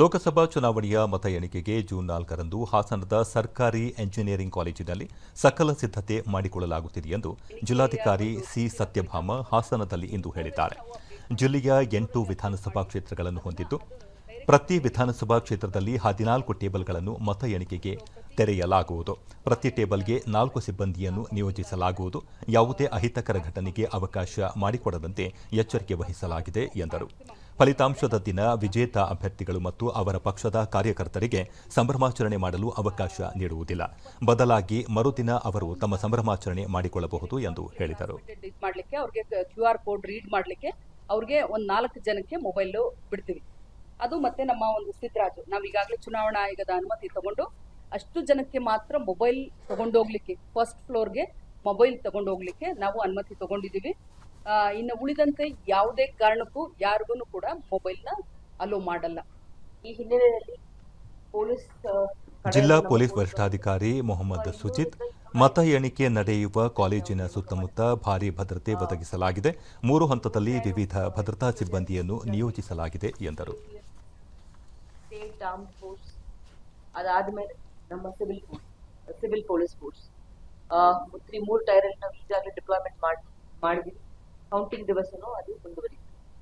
ಲೋಕಸಭಾ ಚುನಾವಣೆಯ ಮತ ಎಣಿಕೆಗೆ ಜೂನ್ ನಾಲ್ಕರಂದು ಹಾಸನದ ಸರ್ಕಾರಿ ಎಂಜಿನಿಯರಿಂಗ್ ಕಾಲೇಜಿನಲ್ಲಿ ಸಕಲ ಸಿದ್ಧತೆ ಮಾಡಿಕೊಳ್ಳಲಾಗುತ್ತಿದೆ ಎಂದು ಜಿಲ್ಲಾಧಿಕಾರಿ ಸಿ ಸತ್ಯಭಾಮ ಹಾಸನದಲ್ಲಿ ಇಂದು ಹೇಳಿದ್ದಾರೆ. ಜಿಲ್ಲೆಯ ಎಂಟು ವಿಧಾನಸಭಾ ಕ್ಷೇತ್ರಗಳನ್ನು ಹೊಂದಿದ್ದು, ಪ್ರತಿ ವಿಧಾನಸಭಾ ಕ್ಷೇತ್ರದಲ್ಲಿ ಹದಿನಾಲ್ಕು ಟೇಬಲ್ಗಳನ್ನು ಮತ ಎಣಿಕೆಗೆ ತೆರೆಯಲಾಗುವುದು. ಪ್ರತಿ ಟೇಬಲ್ಗೆ ನಾಲ್ಕು ಸಿಬ್ಬಂದಿಯನ್ನು ನಿಯೋಜಿಸಲಾಗುವುದು. ಯಾವುದೇ ಅಹಿತಕರ ಘಟನೆಗೆ ಅವಕಾಶ ಮಾಡಿಕೊಡದಂತೆ ಎಚ್ಚರಿಕೆ ವಹಿಸಲಾಗಿದೆ, ಎಂದರು. ಫಲಿತಾಂಶದ ದಿನ ವಿಜೇತ ಅಭ್ಯರ್ಥಿಗಳು ಮತ್ತು ಅವರ ಪಕ್ಷದ ಕಾರ್ಯಕರ್ತರಿಗೆ ಸಂಭ್ರಮಾಚರಣೆ ಮಾಡಲು ಅವಕಾಶ ನೀಡುವುದಿಲ್ಲ. ಬದಲಾಗಿ ಮರುದಿನ ಅವರು ತಮ್ಮ ಸಂಭ್ರಮಾಚರಣೆ ಮಾಡಿಕೊಳ್ಳಬಹುದು ಎಂದು ಹೇಳಿದರು. ಅವ್ರಿಗೆ ಕ್ಯೂ ಆರ್ ಕೋಡ್ ರೀಡ್ ಅವ್ರಿಗೆ ಒಂದ್ ನಾಲ್ಕು ಜನಕ್ಕೆ ಮೊಬೈಲು ಬಿಡ್ತೀವಿ. ಅದು ಮತ್ತೆ ನಮ್ಮ ಒಂದು ಸ್ಥಿತರಾಜು ನಾವು ಈಗಾಗಲೇ ಚುನಾವಣಾ ಆಯೋಗದ ಅನುಮತಿ ತಗೊಂಡು ಅಷ್ಟು ಜನಕ್ಕೆ ಮಾತ್ರ ಮೊಬೈಲ್ ತಗೊಂಡೋಗ್ಲಿಕ್ಕೆ ಫಸ್ಟ್ ಫ್ಲೋರ್ಗೆ ಮೊಬೈಲ್ ತಗೊಂಡೋಗ್ಲಿಕ್ಕೆ ನಾವು ಅನುಮತಿ ತಗೊಂಡಿದ್ದೀವಿ. ಆ, ಇನ್ನು ಉಳಿದಂತೆ ಯಾವುದೇ ಕಾರಣಕ್ಕೂ ಯಾರಿಗೂ ಕೂಡ ಮೊಬೈಲ್ನ ಅಲೋ ಮಾಡಲ್ಲ. ಈ ಹಿನ್ನೆಲೆಯಲ್ಲಿ ಪೊಲೀಸ್ ಜಿಲ್ಲಾ ಪೊಲೀಸ್ ವರಿಷ್ಠಾಧಿಕಾರಿ ಮೊಹಮ್ಮದ್ ಸುಜಿತ್ ಮತ ಎಣಿಕೆ ನಡೆಯುವ ಕಾಲೇಜಿನ ಸುತ್ತಮುತ್ತ ಭಾರಿ ಭದ್ರತೆ ಒದಗಿಸಲಾಗಿದೆ. ಮೂರು ಹಂತದಲ್ಲಿ ವಿವಿಧ ಭದ್ರತಾ ಸಿಬ್ಬಂದಿಯನ್ನು ನಿಯೋಜಿಸಲಾಗಿದೆ ಎಂದರು. ಅದಾದ ಮೇಲೆ ಫೋರ್ಸ್ ಅದಾದ್ಮೇಲೆ ನಮ್ಮ civil force civil police force ಮೂರು ಟೈರಲ್ಲಿ ನಾವು ಈಗಾಗಲೇ ಡಿಪ್ಲಾಯ್ಮೆಂಟ್ ಮಾಡಿ, ಮಾಡಿದ್ವಿ. ಕೌಂಟಿಂಗ್ ದಿವಸನೂ ಅದು ಮುಂದುವರಿತು